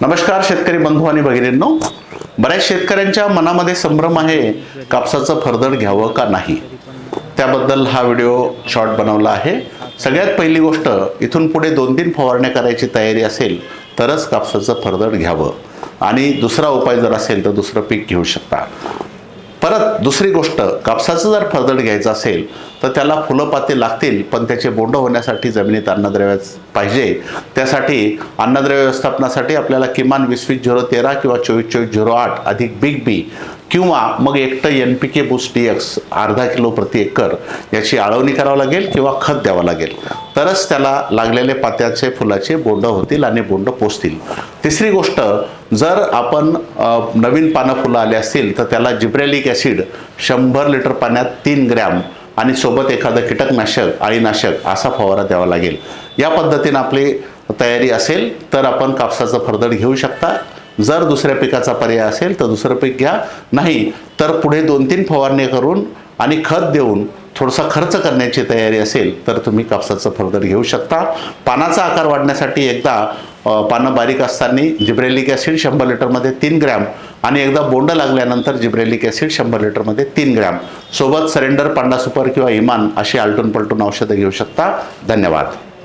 नमस्कार शेतकरी बंधू आणि भगिनींनो. बऱ्याच शेतकऱ्यांच्या मनामध्ये संभ्रम आहे कापसाचं फरदड घ्यावं का नाही? त्याबद्दल हा व्हिडिओ शॉर्ट बनवला आहे. सगळ्यात पहिली गोष्ट इथून पुढे दोन तीन फवारण्या करायची तयारी असेल तरच कापसाचं फरदड घ्यावं. आणि दुसरा उपाय जर असेल तर दुसरं पीक घेऊ शकता. परत दुसरी गोष्ट कापसाचं जर फरदड घ्यायचं असेल तर त्याला फुलं पाते लागतील पण त्याचे बोंड होण्यासाठी जमिनीत अन्नद्रव्य पाहिजे. त्यासाठी अन्नद्रव्य व्यवस्थापनासाठी आपल्याला किमान वीस वीस झिरो तेरा किंवा चोवीस चोवीस झिरो आठ अधिक बिग बी किंवा मग एकटं N P K boost D X अर्धा किलो प्रति एकर याची आळवणी करावं लागेल किंवा खत द्यावं लागेल. तरच त्याला लागलेले पात्याचे फुलाचे बोंड होतील आणि बोंड पोचतील तिसरी गोष्ट जर आपण नवीन पानं फुलं आले असतील तर त्याला जिब्रेलिक ॲसिड शंभर लिटर पाण्यात तीन ग्रॅम आणि सोबत एखादं कीटकनाशक अळीनाशक असा फवारा द्यावा लागेल. या पद्धतीनं आपली तयारी असेल तर आपण कापसाचं फरदड घेऊ शकता. जर दुसऱ्या पिकाचा पर्याय असेल तर दुसरं पीक घ्या. नाही तर पुढे दोन तीन फवारणी करून आणि खत देऊन थोडासा खर्च करण्याची तयारी असेल तर तुम्ही कापसाचं फर्दर घेऊ शकता. पानाचा आकार वाढण्यासाठी एकदा पानं बारीक असताना जिब्रेलिक ॲसिड शंभर लिटरमध्ये तीन ग्रॅम आणि एकदा बोंड लागल्यानंतर जिब्रेलिक ॲसिड शंभर लिटरमध्ये तीन ग्रॅम. सोबत सरेंडर पांडा सुपर किंवा इमान अशी आलटून पलटून औषधं घेऊ शकता. धन्यवाद.